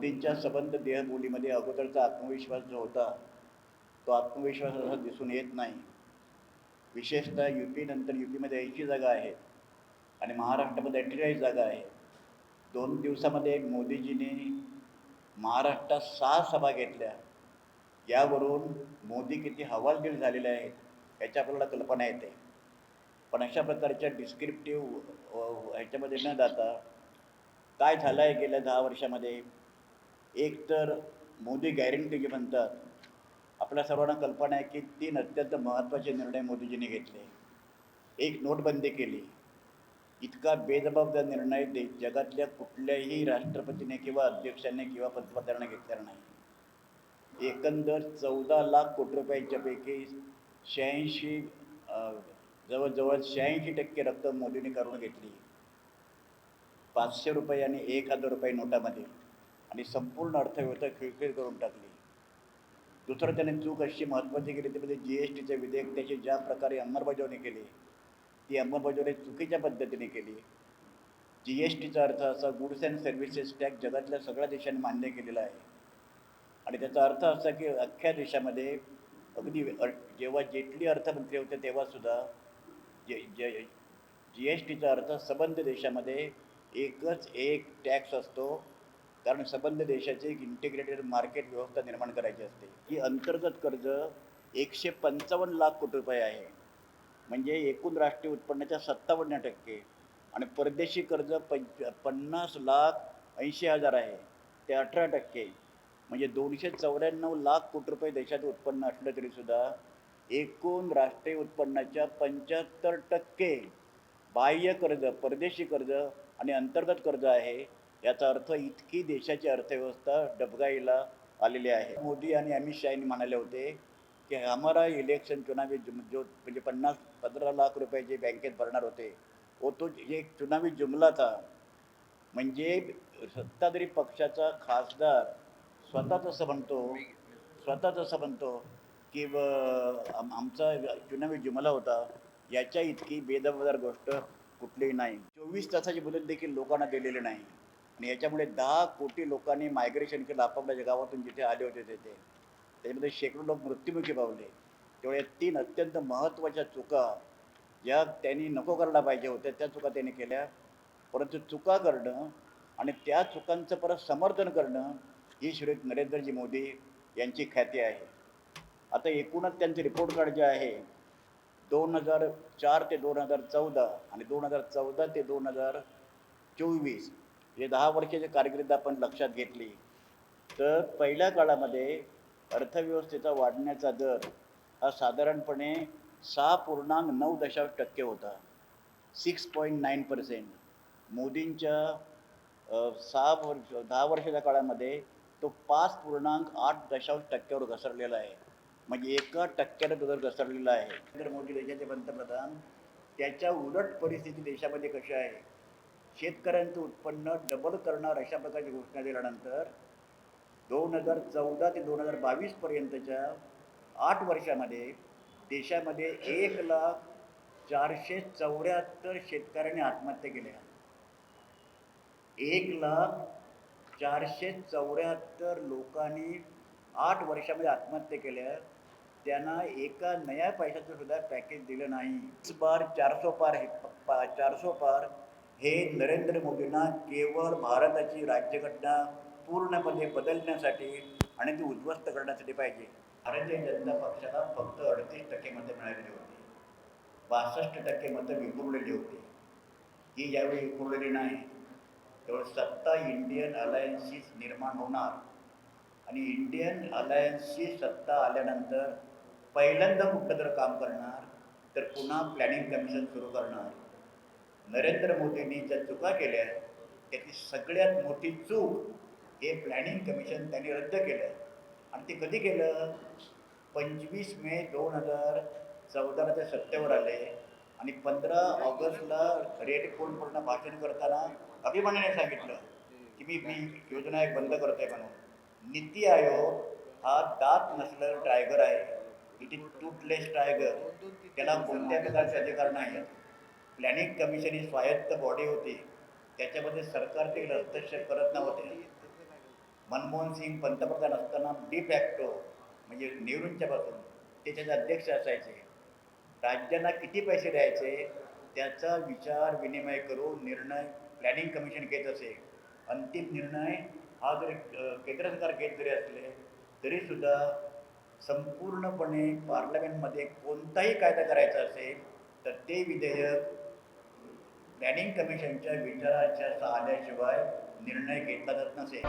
मोदींच्या संबंध देहबोलीमध्ये अगोदरचा आत्मविश्वास जो होता तो आत्मविश्वास असा दिसून येत नाही. विशेषतः यू पी नंतर यू पीमध्ये ऐंशी जागा आहेत आणि महाराष्ट्रामध्ये अठ्ठेचाळीस जागा आहेत दोन दिवसामध्ये मोदीजींनी महाराष्ट्रात सहा सभा घेतल्या. यावरून मोदी किती हवालदिल झालेले आहेत याची आपल्याला कल्पना येते. पण अशा प्रकारच्या डिस्क्रिप्टिव्ह ह्याच्यामध्ये न जाता काय झालं आहे गेल्या दहा वर्षामध्ये? एक तर मोदी गॅरंटी जे म्हणतात आपल्या सर्वांना कल्पना आहे की तीन अत्यंत महत्त्वाचे निर्णय मोदीजींनी घेतले. एक नोटबंदी केली. इतका बेजबाबदार निर्णय दे जगातल्या कुठल्याही राष्ट्रपतीने किंवा अध्यक्षाने किंवा पंतप्रधानाने घेतलेला नाही. एकंदर चौदा लाख कोटी रुपयांच्यापैकी शहाऐंशी जवळजवळ शहाऐंशी टक्के रक्कम मोदींनी करून घेतली. पाचशे रुपये आणि एक हजार रुपये नोटामध्ये. आणि संपूर्ण अर्थव्यवस्था खिळखिळ करून टाकली. दुसरं त्याने चूक अशी महत्त्वाची केली ती म्हणजे जी एस टीचे विधेयक त्याची ज्या प्रकारे अंमलबजावणी केली ती अंमलबजावणी चुकीच्या पद्धतीने केली. जी एस टीचा अर्थ असा गुड्स अँड सर्व्हिसेस टॅक्स जगातल्या सगळ्या देशांनी मान्य केलेला आहे. आणि त्याचा अर्थ असा की अख्ख्या देशामध्ये अगदी जेव्हा जेटली अर्थमंत्री होते तेव्हासुद्धा जे जे जी एस टीचा अर्थ संबंध देशामध्ये एकच एक टॅक्स असतो कारण संबंध देशाची एक इंटिग्रेटेड मार्केट व्यवस्था निर्माण करायची असते. ही अंतर्गत कर्ज एकशे पंचावन्न लाख कोटी रुपये आहे. म्हणजे एकूण राष्ट्रीय उत्पन्नाच्या सत्तावन्न टक्के आणि परदेशी कर्ज पंच पन्नास लाख ऐंशी हजार आहे. ते अठरा टक्के. म्हणजे दोनशे चौऱ्याण्णव लाख कोटी रुपये देशाचं उत्पन्न असलं तरीसुद्धा एकूण राष्ट्रीय उत्पन्नाच्या पंच्याहत्तर टक्के बाह्य कर्ज परदेशी कर्ज आणि अंतर्गत कर्ज आहे. याचा अर्थ इतकी देशाची अर्थव्यवस्था डबगाईला आलेली आहे. मोदी आणि अमित शाह यांनी म्हणाले होते की हमारा इलेक्शन चुनावी जुम जो म्हणजे पन्नास पंधरा लाख रुपये जे बँकेत भरणार होते व तो एक चुनावी जुमला था म्हणजे सत्ताधारी पक्षाचा खासदार स्वतः तसं म्हणतो स्वतः तसं म्हणतो की व आमचा चुनावी जुमला होता याच्या इतकी बेदबदार गोष्ट कुठलीही नाही. चोवीस तासाची मुदत देखील लोकांना दिलेली नाही. आणि याच्यामुळे दहा कोटी लोकांनी मायग्रेशन केलं. आपापल्या गावातून जिथे आले होते तिथे. त्याच्यामध्ये शेकडो लोक मृत्युमुखी पावले. त्यामुळे तीन अत्यंत महत्त्वाच्या चुका ज्या त्यांनी नको करायला पाहिजे होत्या त्या चुका त्यांनी केल्या. परंतु चुका करणं आणि त्या चुकांचं परत समर्थन करणं ही श्री नरेंद्रजी मोदी यांची ख्याती आहे. आता एकूणच त्यांचे रिपोर्ट कार्ड जे आहे दोन हजार चार ते दोन हजार चौदा आणि दोन हजार चौदा ते दोन हजार चोवीस हे दहा वर्षाची कारकिर्द आपण लक्षात घेतली तर पहिल्या काळामध्ये अर्थव्यवस्थेचा वाढण्याचा दर हा साधारणपणे सहा पूर्णांक नऊ दशांश टक्के होता. Six point nine percent. मोदींच्या सहा वर्ष दहा वर्षाच्या काळामध्ये तो पाच पूर्णांक आठ दशांश टक्क्यावर घसरलेला आहे. म्हणजे एका टक्क्याला तो दर घसरलेला आहे. नरेंद्र मोदी देशाचे पंतप्रधान त्याच्या उलट परिस्थिती देशामध्ये कशी आहे? शेतकऱ्यांचं उत्पन्न डबल करणार अशा प्रकारची घोषणा दिल्यानंतर दोन हजार चौदा ते दोन हजार बावीसपर्यंतच्या आठ वर्षामध्ये देशामध्ये एक लाख चारशे चौऱ्याहत्तर शेतकऱ्यांनी आत्महत्या केल्या. एक लाख चारशे चौऱ्याहत्तर लोकांनी आठ वर्षामध्ये आत्महत्या केल्या. त्यांना एका नया पैशाचं सुद्धा पॅकेज दिलं नाही. बार चारसो पार हे पा चारसो पार हे नरेंद्र मोदींना केवळ भारताची राज्यघटना पूर्णपणे बदलण्यासाठी आणि ती उद्ध्वस्त करण्यासाठी पाहिजे. भारतीय जनता पक्षाला फक्त अडतीस टक्के मतं मिळालेली होती. बासष्ट टक्के मतं विखुरलेली होती. ही यावेळी विखुरलेली नाही केवळ सत्ता इंडियन अलायन्सची निर्माण होणार. आणि इंडियन अलायन्सची सत्ता आल्यानंतर पहिल्यांदा कुठलं तर काम करणार तर पुन्हा प्लॅनिंग कमिशन सुरू करणार. नरेंद्र मोदींनी ज्या चुका केल्या त्याची सगळ्यात मोठी चूक हे प्लॅनिंग कमिशन त्यांनी रद्द केलं आणि ते कधी केलं? पंचवीस मे दोन हजार चौदाला ते सत्तेवर आले. आणि पंधरा ऑगस्टला रेड पूर्ण भाषण करताना अभिमानाने सांगितलं की मी मी योजना एक बंद करतोय म्हणून. नीती आयोग हा दात नसलेला टायगर आहे. इट इज टूथलेस टायगर त्याला कोणत्या प्रकारचे अधिकार नाही प्लॅनिंग कमिशन ही स्वायत्त बॉडी होती त्याच्यामध्ये सरकार देखील हस्तक्षेप करत नव्हते मनमोहन सिंग पंतप्रधान असताना डी फॅक्टो म्हणजे नेहरूंच्या पासून ते त्याचे अध्यक्ष असायचे राज्यांना किती पैसे द्यायचे त्याचा विचार विनिमय करून निर्णय प्लॅनिंग कमिशन घेत असे अंतिम निर्णय हा जरी केंद्र सरकार घेत जरी असले तरीसुद्धा संपूर्णपणे पार्लमेंटमध्ये कोणताही कायदा करायचा असेल तर ते विधेयक प्लॅनिंग कमिशनच्या विचाराच्या सहाय्याशिवाय निर्णय घेतला जात नसे.